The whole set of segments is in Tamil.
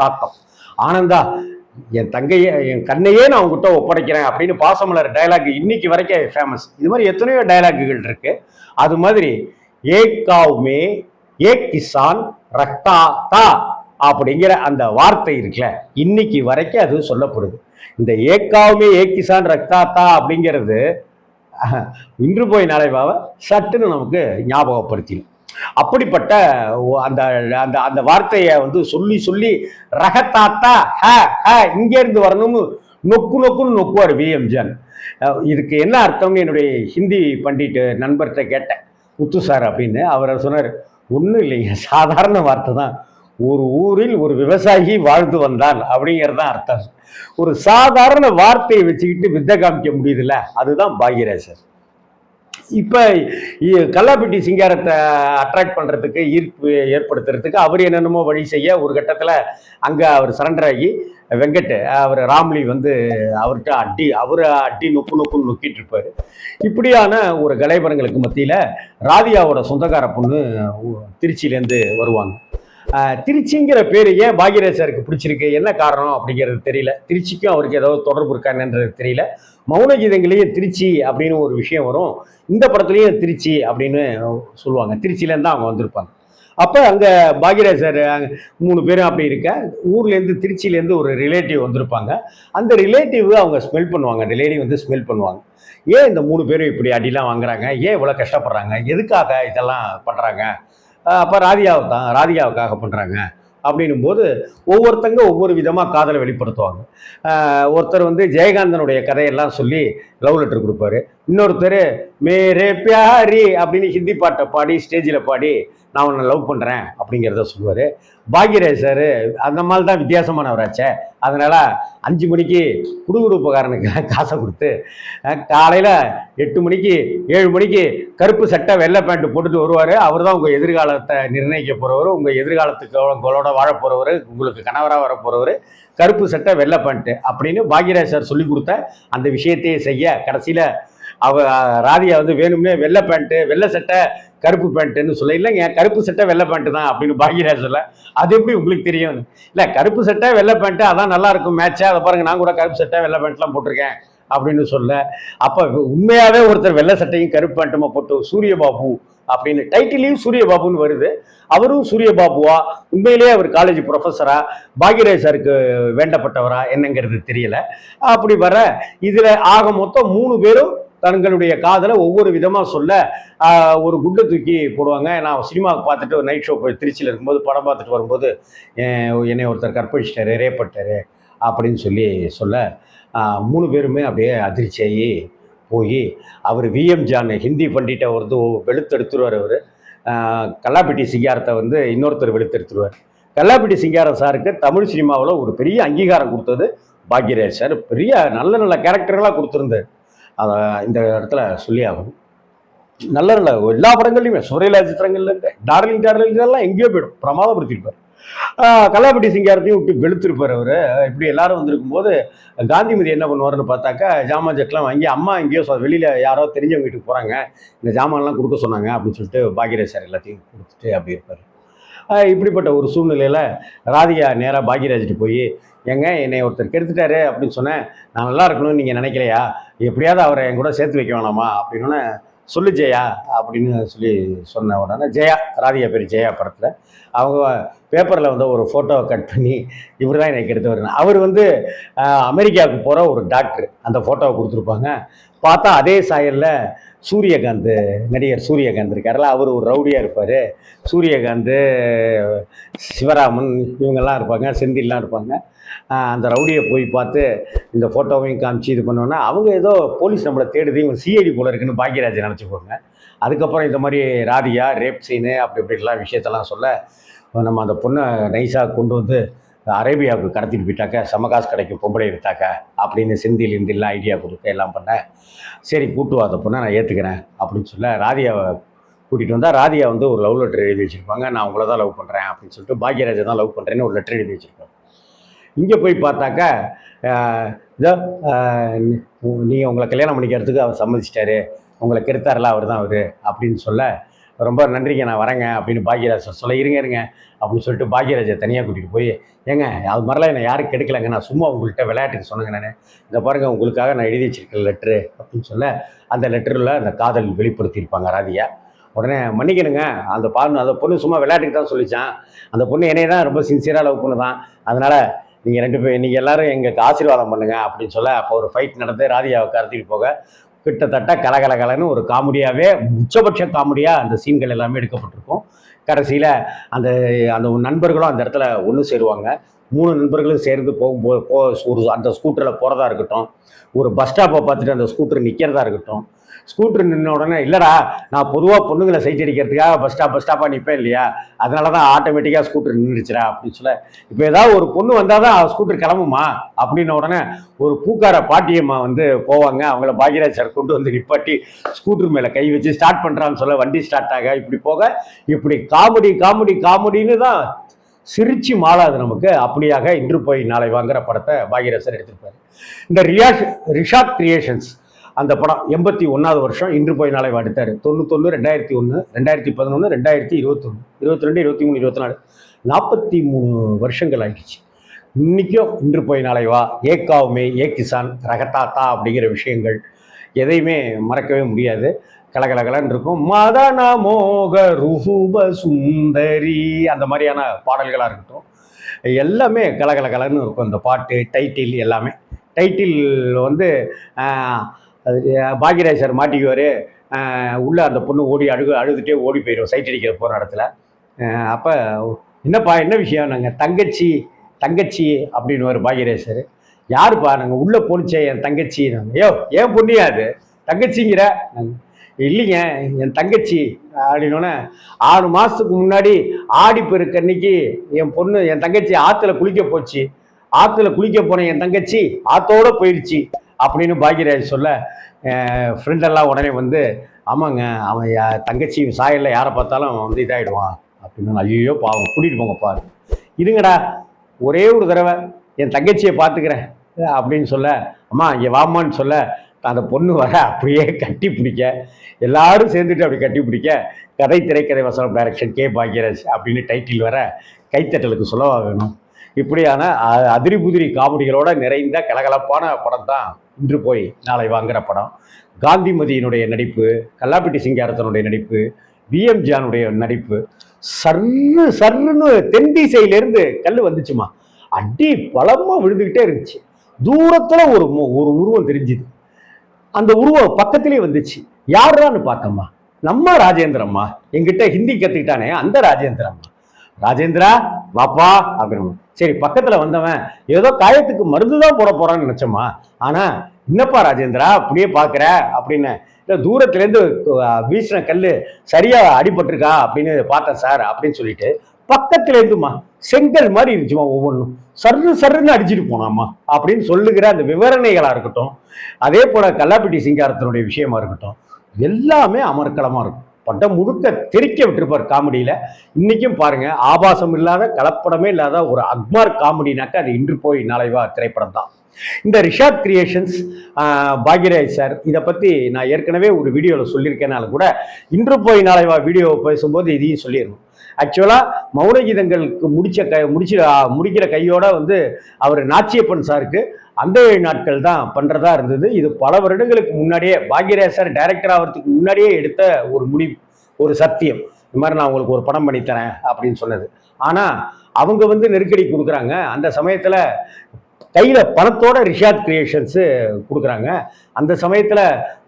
தாக்கம். ஆனந்தா என் தங்கையை என் கண்ணையே நான் உங்ககிட்ட ஒப்படைக்கிறேன் அப்படின்னு பாசமலர் டைலாக் இன்னைக்கு வரைக்கும் ஃபேமஸ் இது மாதிரி எத்தனையோ டயலாக்குகள் இருக்கு. அது மாதிரி ஏ காவுமே ஏ கிசான் ரக்தா தா அப்படிங்கிற அந்த வார்த்தை இருக்குல்ல இன்னைக்கு வரைக்கும் அது சொல்லப்படுது. இந்த ஏக்காவுமே ஏ கிசான் ரக்தா தா அப்படிங்கிறது இன்று போய் நாளைவாவை சட்டுன்னு நமக்கு ஞாபகப்படுத்திடும். அப்படிப்பட்ட அந்த அந்த அந்த வார்த்தையை வந்து சொல்லி சொல்லி ரகத்தாத்தா ஹ ஹ இங்கேருந்து வரணும்னு நொக்கு நொக்குன்னு நொக்குவார் விஎம்ஜான் இதுக்கு என்ன அர்த்தம்னு என்னுடைய ஹிந்தி பண்டிட்டு நண்பர்கிட்ட கேட்டேன். முத்து சார் அப்படின்னு அவர் சொன்னார் ஒன்றும் இல்லைங்க சாதாரண வார்த்தை தான். ஒரு ஊரில் ஒரு விவசாயி வாழ்ந்து வந்தான் அப்படிங்கிறது தான் அர்த்தம். ஒரு சாதாரண வார்த்தையை வச்சுக்கிட்டு வித்தை காமிக்க முடியுதுல்ல அதுதான் பாக்யராஜர் இப்போ கல்லாப்பட்டி சிங்காரத்தை அட்ராக்ட் பண்ணுறதுக்கு ஈர்ப்பு ஏற்படுத்துறதுக்கு அவர் என்னென்னமோ வழி செய்ய ஒரு கட்டத்தில் அங்கே அவர் சரண்டர் ஆகி வெங்கட் அவர் ராம்லி வந்து அவர்கிட்ட அடி அவரை அடி நொக்கு நொக்குன்னு நொக்கிட்டு இருப்பார். இப்படியான ஒரு கலைவரங்களுக்கு மத்தியில் ராதியாவோட சொந்தக்கார பொண்ணு திருச்சியிலேருந்து வருவாங்க. திருச்சிங்கிற பேர் ஏன் பாக்யராஜருக்கு பிடிச்சிருக்கு? என்ன காரணம் அப்படிங்கிறது தெரியல. திருச்சிக்கும் அவருக்கு ஏதாவது தொடர்பு இருக்கான்ன்றது தெரியல. மௌன கீதங்களையும் திருச்சி அப்படின்னு ஒரு விஷயம் வரும். இந்த படத்துலையும் திருச்சி அப்படின்னு சொல்லுவாங்க. திருச்சியிலேருந்து தான் அவங்க வந்திருப்பாங்க. அப்போ அங்கே பாக்யராஜ் சார் மூணு பேரும் அப்படி இருக்க ஊர்லேருந்து திருச்சியிலேருந்து ஒரு ரிலேட்டிவ் வந்திருப்பாங்க. அந்த ரிலேட்டிவ் அவங்க ஸ்மெல் பண்ணுவாங்க. ரிலேட்டிவ் வந்து ஸ்மெல் பண்ணுவாங்க. ஏன் இந்த மூணு பேரும் இப்படி அடிலாம் வாங்குறாங்க? ஏன் இவ்வளோ கஷ்டப்படுறாங்க? எதுக்காக இதெல்லாம் பண்ணுறாங்க அப்போ ராதிகாவை தான் ராதிகாவுக்காக பண்ணுறாங்க அப்படின்னும் போது ஒவ்வொருத்தங்க ஒவ்வொரு விதமாக காதலை வெளிப்படுத்துவாங்க. ஒருத்தர் வந்து ஜெயகாந்தனுடைய கதையெல்லாம் சொல்லி லவ் லெட்டர் கொடுப்பாரு. இன்னொருத்தர் மேரே பியாரி அப்படின்னு ஹிந்தி பாட்டை பாடி ஸ்டேஜில் பாடி நான் உன்னை லவ் பண்ணுறேன் அப்படிங்கிறத சொல்லுவார். பாக்யராஜ் சார் அந்த மாதிரி தான் வித்தியாசமானவராச்சே அதனால் அஞ்சு மணிக்கு குடுகுடுப்புக்காரனுக்கு காசை கொடுத்து காலையில் எட்டு மணிக்கு ஏழு மணிக்கு கருப்பு சட்டை வெள்ளை பேண்ட்டு போட்டுட்டு வருவார். அவர் தான் உங்கள் எதிர்காலத்தை நிர்ணயிக்க போகிறவர் உங்கள் எதிர்காலத்துக்கு உங்களோட வாழ போகிறவர் உங்களுக்கு கணவராக வர போகிறவர் கருப்பு சட்டை வெள்ளை பேண்ட்டு அப்படின்னு பாக்யராஜ் சார் சொல்லி கொடுத்த அந்த விஷயத்தையே செய்ய கடைசியில் அவ ராதியா வந்து வேணும்னே வெள்ளை பேண்ட்டு வெள்ளை சட்டை கருப்பு பேண்ட்டுன்னு சொல்ல இல்லைங்க கருப்பு சட்டை வெள்ளை பேண்ட்டு தான் அப்படின்னு பாக்யராஜ் சொல்ல. அது எப்படி உங்களுக்கு தெரியும்? இல்லை கருப்பு சட்டை வெள்ளை பேண்ட்டு அதான் நல்லா இருக்கும் மேட்ச்சா அதை பாருங்க நான் கூட கருப்பு சட்டை வெள்ளை பேண்ட்லாம் போட்டிருக்கேன் அப்படின்னு சொல்ல. அப்போ உண்மையாகவே ஒருத்தர் வெள்ளை சட்டையும் கருப்பு பேண்ட்டுமா போட்டு சூரியபாபு அப்படின்னு டைட்டிலையும் சூரியபாபுன்னு வருது. அவரும் சூரியபாபுவா உண்மையிலேயே அவர் காலேஜ் ப்ரொஃபஸரா பாக்யராஜ் சாருக்கு வேண்டப்பட்டவரா? என்னங்கிறது தெரியல. அப்படி வர இதில் ஆக மொத்தம் மூணு பேரும் தங்களுடைய காதலை ஒவ்வொரு விதமாக சொல்ல ஒரு குண்டை தூக்கி போடுவாங்க. நான் சினிமாவுக்கு பார்த்துட்டு ஒரு நைட் ஷோ போய் திருச்சியில் இருக்கும்போது படம் பார்த்துட்டு வரும்போது என்னை ஒருத்தர் கற்பழிச்சிட்டாரு ரேப்பட்டாரு அப்படின்னு சொல்லி சொல்ல மூணு பேருமே அப்படியே அதிர்ச்சியாகி போய் அவர் விஎம் ஜான் ஹிந்தி பண்டிட்டை வந்து வெளுத்தெடுத்துருவார் அவர். கல்லாப்பட்டி சிங்காரத்தை வந்து இன்னொருத்தர் வெளுத்தெடுத்துருவார். கல்லாப்பட்டி சிங்காரம் சாருக்கு தமிழ் சினிமாவில் ஒரு பெரிய அங்கீகாரம் கொடுத்தது பாக்யராஜ் சார். பெரிய நல்ல நல்ல கேரக்டர்களாக கொடுத்துருந்தார். அதை இந்த இடத்துல சொல்லி ஆகணும். நல்ல நல்ல எல்லா படங்கள்லையுமே. சூரியலா சித்திரங்கள்லேருந்து டார்லிங் டார்லிங் இதெல்லாம் எங்கேயோ போயிடும். பிரமாதப்படுத்திருப்பார் ஆஹ் சிங்காரத்தையும் விட்டு வெளுத்திருப்பார் அவர். இப்படி எல்லாரும் வந்திருக்கும் போது காந்திமதி என்ன பண்ணுவாருன்னு பார்த்தாக்கா ஜாமான் செட்லாம் வாங்கி அம்மா எங்கேயோ வெளியில் வெளியில யாரோ தெரிஞ்சவங்க வீட்டுக்கு போகிறாங்க இந்த ஜாமான்லாம் கொடுக்க சொன்னாங்க அப்படின்னு சொல்லிட்டு பாக்யராஜ் சார் எல்லாத்தையும் கொடுத்துட்டு அப்படி இருப்பார். இப்படிப்பட்ட ஒரு சூழ்நிலையில் ராதிகா நேராக பாக்யராஜ்கிட்ட போய் ஏங்க என்னை ஒருத்தர் கெடுத்துட்டாரு அப்படின்னு சொன்னேன். நான் நல்லா இருக்கணும்னு நீங்கள் நினைக்கலையா? எப்படியாவது அவரை என் கூட சேர்த்து வைக்க வேணாமா? அப்படின்னு சொல்லு ஜெயா அப்படின்னு சொல்லி சொன்ன உடனே ஜெயா ராதிகா பேர் ஜெயா படத்தில். அவங்க பேப்பரில் வந்து ஒரு ஃபோட்டோவை கட் பண்ணி இவர் தான் எனக்கு எடுத்து வரணும் அவர் வந்து அமெரிக்காவுக்கு போகிற ஒரு டாக்டர் அந்த ஃபோட்டோவை கொடுத்துருப்பாங்க. பார்த்தா அதே சாயலில் சூரியகாந்த் நடிகர் சூரியகாந்த் இருக்கார்ல அவர் ஒரு ரவுடியாக இருப்பார். சூரியகாந்த் சிவராமன் இவங்கெல்லாம் இருப்பாங்க செந்தில்லாம் இருப்பாங்க. அந்த ரவுடியை போய் பார்த்து இந்த ஃபோட்டோவையும் காமிச்சு இது பண்ணோன்னா அவங்க ஏதோ போலீஸ் நம்மளை தேடுது இவங்க சிஐடி போல இருக்குன்னு பாக்யராஜ் நினச்சிக்கோங்க. அதுக்கப்புறம் இந்த மாதிரி ராதியா ரேப் சீனு அப்படி இப்படிலாம் விஷயத்தெல்லாம் சொல்ல நம்ம அந்த பொண்ணை நைஸாக கொண்டு வந்து அரேபியாவுக்கு கடத்திட்டு போயிட்டாக்க சமகாஸ் கிடைக்கும் பொம்பளை எடுத்தாக்க அப்படின்னு சிந்தியில் இந்திலாம் ஐடியா கொடுக்க எல்லாம் பண்ணேன் சரி கூட்டு வா அந்த பொண்ணை நான் ஏற்றுக்கிறேன் அப்படின்னு சொல்ல ராதியாவை கூட்டிகிட்டு வந்தால் ராதியா வந்து ஒரு லவ் லெட்டர் எழுதி வச்சுருப்பாங்க. நான் உங்களை தான் லவ் பண்ணுறேன் அப்படின்னு சொல்லிட்டு பாக்யராஜை தான் லவ் பண்ணுறேன்னு ஒரு லெட்டர் எழுதி வச்சுருப்பாங்க இங்கே போய் பார்த்தாக்கா இதோ நீங்கள் உங்களை கல்யாணம் பண்ணிக்கிறதுக்கு அவர் சம்மதிச்சிட்டாரு. உங்களை கெடுத்தாரில்ல அவர் தான் அவர் அப்படின்னு சொல்ல ரொம்ப நன்றிங்க நான் வரேங்க அப்படின்னு பாக்யராஜ் சொல்ல இருங்க இருங்க அப்படின்னு சொல்லிட்டு பாக்யராஜை தனியாக கூட்டிகிட்டு போய் ஏங்க அது மாதிரிலாம் என்னை யாரும் கெடுக்கலைங்க நான் சும்மா உங்கள்கிட்ட விளையாட்டுக்கு சொன்னேங்க நான். இந்த பாருங்க உங்களுக்காக நான் எழுதி வச்சிருக்கேன் லெட்ரு அப்படின்னு சொல்ல அந்த லெட்டரில் அந்த காதல் வெளிப்படுத்தியிருப்பாங்க ராதியா உடனே மன்னிக்கணுங்க அந்த பாரு அந்த பொண்ணு சும்மா விளையாட்டுக்கு தான் சொல்லிச்சான். அந்த பொண்ணு என்னைய தான் ரொம்ப சின்சியராக லவ் பண்ணு தான் அதனால் நீங்கள் ரெண்டு பேர் நீங்கள் எல்லாரும் எங்களுக்கு ஆசீர்வாதம் பண்ணுங்க அப்படின்னு சொல்ல அப்போ ஒரு ஃபைட் நடந்து ராதியாவை கடத்திட்டு போக கிட்டத்தட்ட கலகலகலன்னு ஒரு காமெடியாகவே உச்சபட்ச காமெடியாக அந்த சீன்கள் எல்லாமே எடுக்கப்பட்டிருக்கும். கடைசியில் அந்த அந்த நண்பர்களும் அந்த இடத்துல ஒன்று சேருவாங்க. மூணு நண்பர்களும் சேர்ந்து போகும்போது போ ஒரு அந்த ஸ்கூட்டரில் போகிறதா இருக்கட்டும். ஒரு பஸ் ஸ்டாப்பை பார்த்துட்டு அந்த ஸ்கூட்டர் நிற்கிறதா இருக்கட்டும். ஸ்கூட்ரு நின்ன உடனே இல்லைடா நான் பொதுவாக பொண்ணுங்களை சைட் அடிக்கிறதுக்காக பஸ் ஸ்டாப் பஸ் ஸ்டாப்பாக நிற்பேன் இல்லையா? அதனால தான் ஆட்டோமேட்டிக்காக ஸ்கூட்டர் நின்றுச்சுடா அப்படின்னு சொல்ல இப்போ ஏதாவது ஒரு பொண்ணு வந்தால் தான் ஸ்கூட்டர் கிளம்புமா? அப்படின்ன உடனே ஒரு பூக்கார பாட்டியம்மா வந்து போவாங்க. அவங்கள பாக்யராஜ் சார் கொண்டு வந்து நிப்பாட்டி ஸ்கூட்டர் மேலே கை வச்சு ஸ்டார்ட் பண்ணுறான்னு சொல்ல வண்டி ஸ்டார்ட் ஆக இப்படி போக இப்படி காமெடி காமெடி காமெடின்னு தான் சிரிச்சு மாளாது நமக்கு. அப்படியாக இன்று போய் நாளை வாங்குற படத்தை பாகிரசர் எடுத்திருப்பார் எடுத்திருப்பாரு. இந்த ரியாஷ் ரிஷாத் கிரியேஷன்ஸ் அந்த படம் எண்பத்தி ஒன்றாவது வருஷம் இன்று போய் நாளை எடுத்தார் தொண்ணூத்தொன்று ரெண்டாயிரத்தி ஒன்று ரெண்டாயிரத்தி பதினொன்று ரெண்டாயிரத்தி இருபத்தொன்று இருபத்தி ரெண்டு இருபத்தி மூணு இருபத்தி நாலு. நாற்பத்தி மூணு வருஷங்கள் ஆகிடுச்சு இன்றைக்கும் இன்று போய் நாளை வா. ஏக்காவுமே ஏ கிசான் ரகத்தாத்தா அப்படிங்கிற விஷயங்கள் எதையுமே மறக்கவே முடியாது. கலகலகலன்னு இருக்கும். மதன மோக ருஹுப சுந்தரி அந்த மாதிரியான பாடல்களாக இருக்கட்டும். எல்லாமே கலகலகலன்னு இருக்கும். இந்த பாட்டு டைட்டில் எல்லாமே. டைட்டில் வந்து அது, பாக்யராஜ் சார் மாட்டிக்குவார். உள்ளே அந்த பொண்ணு ஓடி அழுகு அழுதுகிட்டே ஓடி போயிடும் சைட் அடிக்கிற போகிற இடத்துல. அப்போ என்னப்பா என்ன விஷயம்? நாங்கள் தங்கச்சி தங்கச்சி அப்படின்னு ஒரு பாக்யராஜ் சார். யாருப்பா? நாங்கள் உள்ளே போனிச்சே என் தங்கச்சி. நாங்கள் ஐயோ ஏன் பொண்ணியா அது? தங்கச்சிங்கிற? இல்லைங்க என் தங்கச்சி அப்படின்னோடனே ஆறு மாதத்துக்கு முன்னாடி ஆடி பெருக்கு அன்னைக்கு என் பொண்ணு என் தங்கச்சி ஆற்றுல குளிக்க போச்சு. ஆற்றுல குளிக்க போன என் தங்கச்சி ஆத்தோட போயிடுச்சு அப்படின்னு பாக்யராஜ் சொல்ல ஃப்ரெண்டெல்லாம் உடனே வந்து ஆமாங்க அவன் தங்கச்சி சாயலில் யாரை பார்த்தாலும் அவன் வந்து இதாகிடுவான் அப்படின்னு ஐயோ பாவம் கூட்டிகிட்டு போங்க பாரு. இருங்கடா ஒரே ஒரு தடவை என் தங்கச்சியை பார்த்துக்கிறேன். அப்படின்னு சொல்ல அம்மா இங்கே வாம்மான்னு சொல்ல அந்த பொண்ணு வர அப்படியே கட்டி பிடிக்க எல்லாரும் சேர்ந்துட்டு அப்படி கட்டி பிடிக்க கதை திரைக்கதை வசனம் டைரக்ஷன் கே பாக்யராஜ் அப்படின்னு டைட்டில் வர கைத்தட்டலுக்கு சொல்லவா வேணும். இப்படியான அதிரி புதிரி காமெடிகளோட நிறைந்த கலகலப்பான படம் தான் இன்று போய் நாளை வாங்குற படம். காந்திமதியினுடைய நடிப்பு கல்லாப்பட்டி சிங்காரத்தனுடைய நடிப்பு விஎம் ஜானுடைய நடிப்பு. சர்னு சர்னு தென் திசையிலேருந்து கல் வந்துச்சுமா. அடி பலமா விழுந்துக்கிட்டே இருந்துச்சு. தூரத்துல ஒரு ஒரு உருவம் தெரிஞ்சுது. அந்த உருவம் பக்கத்திலே வந்துச்சு. யாருடான்னு பார்த்தம்மா? நம்ம ராஜேந்திரம்மா. எங்கிட்ட ஹிந்தி கற்றுக்கிட்டானே அந்த ராஜேந்திரம்மா. ராஜேந்திரா வாப்பா அப்படின்னு சரி பக்கத்துல வந்தவன் ஏதோ காயத்துக்கு மருந்து தான் போட போறான்னு நினைச்சோமா? ஆனா என்னப்பா ராஜேந்திரா அப்படியே பாக்குற? அப்படின்னு இல்ல தூரத்துலேருந்து வீசின கல்லு சரியா அடிபட்டிருக்கா? அப்படின்னு பார்த்தேன் சார் அப்படின்னு சொல்லிட்டு பக்கத்துல இருந்துமா செங்கல் மாதிரி இருந்துச்சுமா ஒவ்வொன்றும் சர்ரு சர்ருன்னு அடிச்சுட்டு போனாமா அப்படின்னு சொல்லுகிற அந்த விவரணைகளா இருக்கட்டும் அதே போல கல்லாப்பட்டி சிங்காரத்தினுடைய விஷயமா இருக்கட்டும் எல்லாமே அமர்க்களமா இருக்கும். படம் முழுக்க தெரிக்க விட்டுருப்பார் காமெடியில். இன்றைக்கும் பாருங்கள் ஆபாசம் இல்லாத கலப்படமே இல்லாத ஒரு அக்மார் காமெடினாக்கா அது இன்று போய் நாளைவா திரைப்படம் தான். இந்த ரிஷாத் கிரியேஷன்ஸ் பாக்யராஜ் சார் இதை பற்றி நான் ஏற்கனவே ஒரு வீடியோவில் சொல்லியிருக்கேனால கூட இன்று போய் நாளைவா வீடியோ பேசும்போது இதையும் சொல்லிடணும். ஆக்சுவலாக மௌனகீதங்களுக்கு முடிச்ச கை முடிச்சு முடிக்கிற கையோட வந்து அவர் நாச்சியப்பன் சாருக்கு அந்த ஏழு நாட்கள் தான் பண்ணுறதா இருந்தது. இது பல வருடங்களுக்கு முன்னாடியே பாக்யராஜ் டைரக்டர் ஆகிறதுக்கு முன்னாடியே எடுத்த ஒரு முடிவு ஒரு சத்தியம். இந்த மாதிரி நான் உங்களுக்கு ஒரு படம் பண்ணித்தரேன் அப்படின்னு சொன்னது. ஆனால் அவங்க வந்து நெருக்கடி கொடுக்குறாங்க. அந்த சமயத்தில் கையில் பணத்தோட ரிஷாத் கிரியேஷன்ஸு கொடுக்குறாங்க. அந்த சமயத்தில்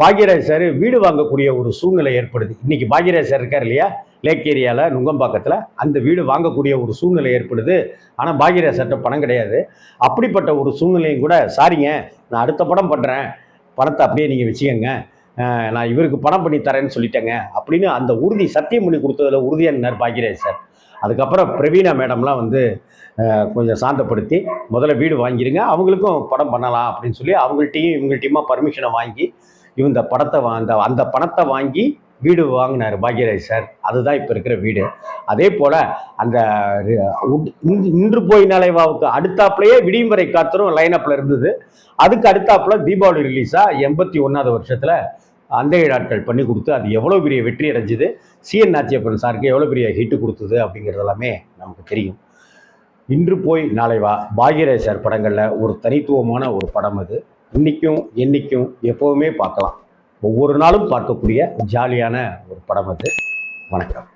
பாக்யராஜ் சார் வீடு வாங்கக்கூடிய ஒரு சூழ்நிலை ஏற்படுது. இன்னைக்கு பாக்யராஜ் சார் இருக்கார் இல்லையா? லேக் ஏரியாவில் நுங்கம்பாக்கத்தில் அந்த வீடு வாங்கக்கூடிய ஒரு சூழ்நிலை ஏற்படுது. ஆனால் பாக்யராஜ் சார்ட்ட பணம் கிடையாது. அப்படிப்பட்ட ஒரு சூழ்நிலையும் கூட சாரிங்க நான் அடுத்த படம் பண்ணுறேன் பணத்தை அப்படியே நீங்கள் வச்சுக்கோங்க. நான் இவருக்கு பணம் பண்ணி தரேன்னு சொல்லிட்டேங்க. அப்படின்னு அந்த உறுதி சத்தியம் பண்ணி கொடுத்ததுல உறுதியாக இருந்தார் சார். அதுக்கப்புறம் பிரவீனா மேடம்லாம் வந்து கொஞ்சம் சாந்தப்படுத்தி முதல்ல வீடு வாங்கிடுங்க அவங்களுக்கும் படம் பண்ணலாம் அப்படின்னு சொல்லி அவங்கள்ட்டையும் இவங்கள்ட்டையுமா பர்மிஷனை வாங்கி இந்த படத்தை வா- அந்த அந்த பணத்தை வாங்கி வீடு வாங்கினார் பாக்யராஜ் சார். அதுதான் இப்போ இருக்கிற வீடு. அதே போல் அந்த இன்று- போய் நாளைவாவுக்கு அடுத்தாப்புலயே விடியும் வரை காத்தரும் லைனப்பில் இருந்தது. அதுக்கு அடுத்தாப்புல தீபாவளி ரிலீஸாக எண்பத்தி ஒன்றாவது வருஷத்தில் அந்த நாட்கள் பண்ணி கொடுத்து அது எவ்வளோ பெரிய வெற்றி அடைஞ்சுது? சிஎன் நாச்சியப்பன் சாருக்கு எவ்வளோ பெரிய ஹிட்டு கொடுத்தது அப்படிங்கிறது எல்லாமே நமக்கு தெரியும். இன்று போய் நாளை வா. பாக்யராஜ் படங்களில் ஒரு தனித்துவமான ஒரு படம் அது. இன்றைக்கும் என்றைக்கும் எப்போவுமே பார்க்கலாம். ஒவ்வொரு நாளும் பார்க்கக்கூடிய ஜாலியான ஒரு படம் அது. வணக்கம்.